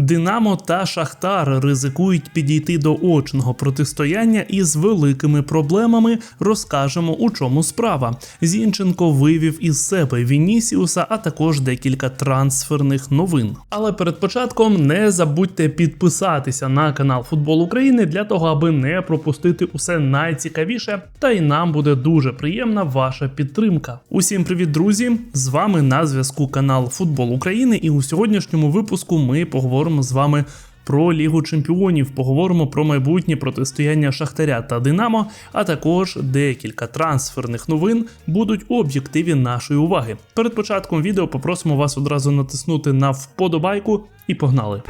Динамо та Шахтар ризикують підійти до очного протистояння із великими проблемами. Розкажемо у чому справа. Зінченко вивів із себе Вінісіуса, а також декілька трансферних новин. Але перед початком не забудьте підписатися на канал Футбол України для того, аби не пропустити усе найцікавіше. Та й нам буде дуже приємна ваша підтримка. Усім привіт, друзі! З вами на зв'язку канал Футбол України, і у сьогоднішньому випуску ми поговоримо з вами. Про Лігу Чемпіонів поговоримо про майбутнє протистояння Шахтаря та Динамо, а також декілька трансферних новин будуть у об'єктиві нашої уваги. Перед початком відео попросимо вас одразу натиснути на вподобайку і погнали.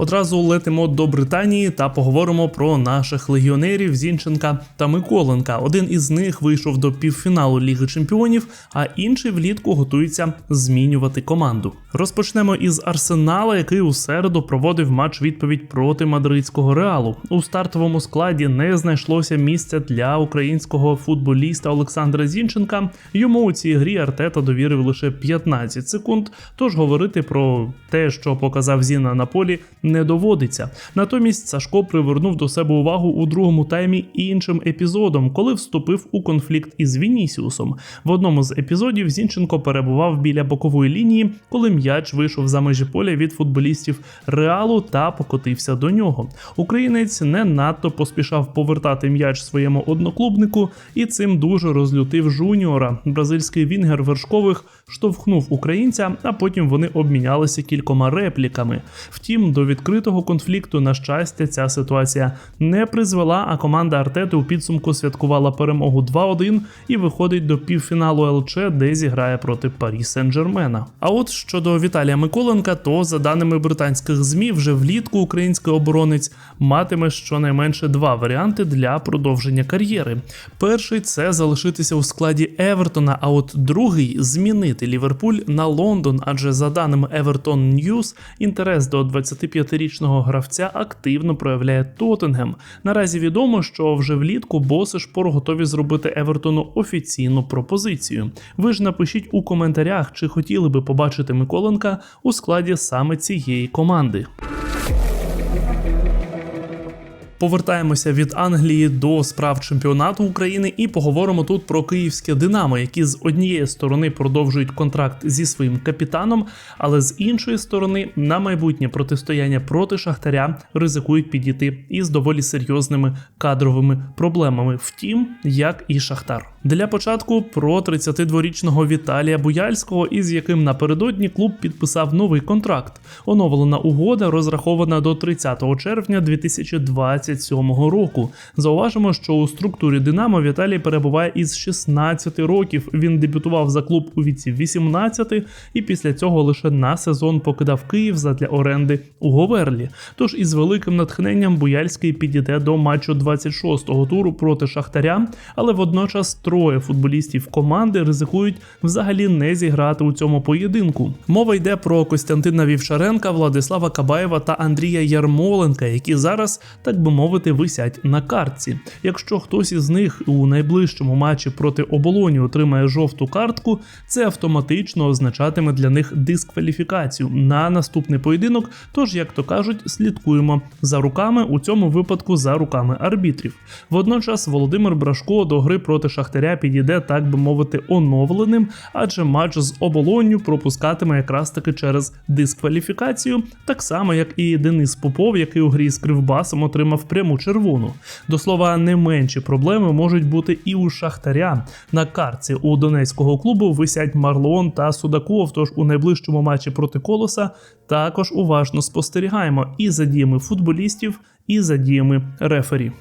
Одразу летимо до Британії та поговоримо про наших легіонерів Зінченка та Миколенка. Один із них вийшов до півфіналу Ліги Чемпіонів, а інший влітку готується змінювати команду. Розпочнемо із Арсенала, який у середу проводив матч відповідь проти мадридського реалу. У стартовому складі не знайшлося місця для українського футболіста Олександра Зінченка. Йому у цій грі Артета довірив лише 15 секунд. Тож говорити про те, що показав Зіна на полі не доводиться. Натомість Сашко привернув до себе увагу у другому таймі іншим епізодом, коли вступив у конфлікт із Вінісіусом. В одному з епізодів Зінченко перебував біля бокової лінії, коли м'яч вийшов за межі поля від футболістів Реалу та покотився до нього. Українець не надто поспішав повертати м'яч своєму одноклубнику і цим дуже розлютив жуніора. Бразильський вінгер вершкових штовхнув українця, а потім вони обмінялися кількома репліками. Втім, до відкритого конфлікту, на щастя, ця ситуація не призвела, а команда Артети у підсумку святкувала перемогу 2-1 і виходить до півфіналу ЛЧ, де зіграє проти Парі Сен-Жермена. А от щодо Віталія Миколенка, то за даними британських змі, вже влітку український оборонець матиме щонайменше два варіанти для продовження кар'єри. Перший це залишитися у складі Евертона, а от другий змінити Ліверпуль на Лондон, адже за даними Everton News, інтерес до 25-річного гравця активно проявляє Тоттенгем. Наразі відомо, що вже влітку боси шпор готові зробити Евертону офіційну пропозицію. Ви ж напишіть у коментарях, чи хотіли би побачити Миколенка у складі саме цієї команди. Повертаємося від Англії до справ чемпіонату України і поговоримо тут про київське Динамо, які з однієї сторони продовжують контракт зі своїм капітаном, але з іншої сторони на майбутнє протистояння проти Шахтаря ризикують підійти із доволі серйозними кадровими проблемами. Втім, як і Шахтар. Для початку про 32-річного Віталія Буяльського, із яким напередодні клуб підписав новий контракт. Оновлена угода розрахована до 30 червня 2027 року. Зауважимо, що у структурі Динамо Віталій перебуває із 16 років. Він дебютував за клуб у віці 18 і після цього лише на сезон покидав Київ задля оренди у Говерлі. Тож із великим натхненням Буяльський підійде до матчу 26-го туру проти Шахтаря, але водночас троє футболістів команди ризикують взагалі не зіграти у цьому поєдинку. Мова йде про Костянтина Вівшаренка, Владислава Кабаєва та Андрія Ярмоленка, які зараз, так би мовити, висять на картці. Якщо хтось із них у найближчому матчі проти оболоні отримає жовту картку, це автоматично означатиме для них дискваліфікацію на наступний поєдинок. Тож, як то кажуть, слідкуємо за руками у цьому випадку за руками арбітрів. Водночас Володимир Брашко до гри проти Шахтаря підійде, так би мовити, оновленим, адже матч з оболонню пропускатиме якраз таки через дискваліфікацію, так само як і Денис Попов, який у грі з Кривбасом отримав пряму червону. До слова, не менші проблеми можуть бути і у Шахтаря. На картці у донецького клубу висять Марлон та Судаков. Тож у найближчому матчі проти колоса також уважно спостерігаємо і за діями футболістів, і за діями рефері.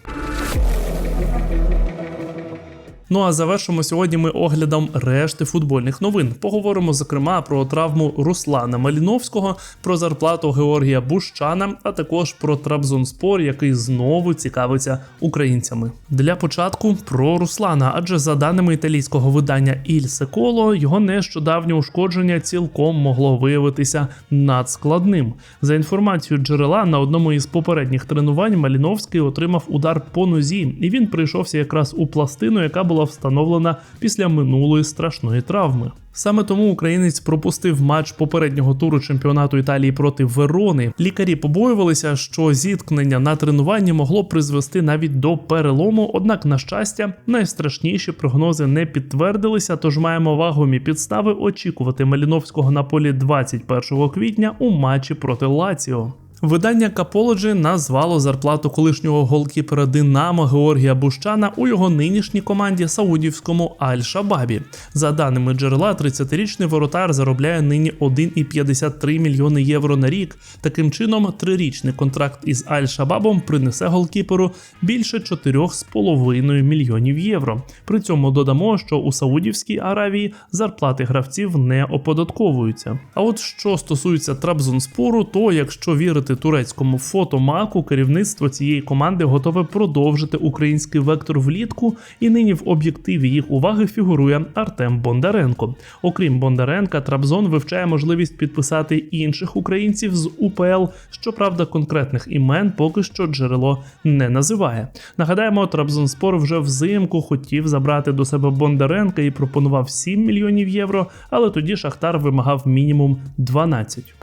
Ну а завершимо сьогодні ми оглядом решти футбольних новин. Поговоримо зокрема про травму Руслана Маліновського, про зарплату Георгія Бущана, а також про Трабзонспор, який знову цікавиться українцями. Для початку про Руслана, адже за даними італійського видання Іль Секоло, його нещодавнє ушкодження цілком могло виявитися надскладним. За інформацією джерела на одному із попередніх тренувань Маліновський отримав удар по нозі, і він прийшовся якраз у пластину, яка була була встановлена після минулої страшної травми. Саме тому українець пропустив матч попереднього туру чемпіонату Італії проти Верони. Лікарі побоювалися, що зіткнення на тренуванні могло призвести навіть до перелому. Однак, на щастя, найстрашніші прогнози не підтвердилися. Тож маємо вагомі підстави очікувати Маліновського на полі 21 квітня у матчі проти Лаціо. Видання Каполоджі назвало зарплату колишнього голкіпера Динамо Георгія Бущана у його нинішній команді саудівському Аль-Шабабі. За даними джерела, 30-річний воротар заробляє нині 1,53 мільйони євро на рік. Таким чином, трирічний контракт із Аль-Шабабом принесе голкіперу більше 4,5 мільйонів євро. При цьому додамо, що у Саудівській Аравії зарплати гравців не оподатковуються. А от що стосується Трабзонспору, то якщо вірити турецькому фотомаку, керівництво цієї команди готове продовжити український вектор влітку, і нині в об'єктиві їх уваги фігурує Артем Бондаренко. Окрім Бондаренка, Трабзон вивчає можливість підписати інших українців з УПЛ. Щоправда, конкретних імен поки що джерело не називає. Нагадаємо, Трабзонспор вже взимку хотів забрати до себе Бондаренка і пропонував 7 мільйонів євро, але тоді Шахтар вимагав мінімум 12.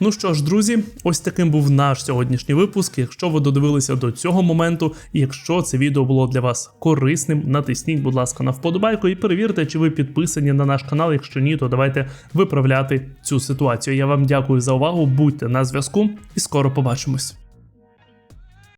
Ну що ж, друзі, ось таким був наш сьогоднішній випуск. Якщо ви додивилися до цього моменту, і якщо це відео було для вас корисним, натисніть, будь ласка, на вподобайку і перевірте, чи ви підписані на наш канал. Якщо ні, то давайте виправляти цю ситуацію. Я вам дякую за увагу, будьте на зв'язку і скоро побачимось.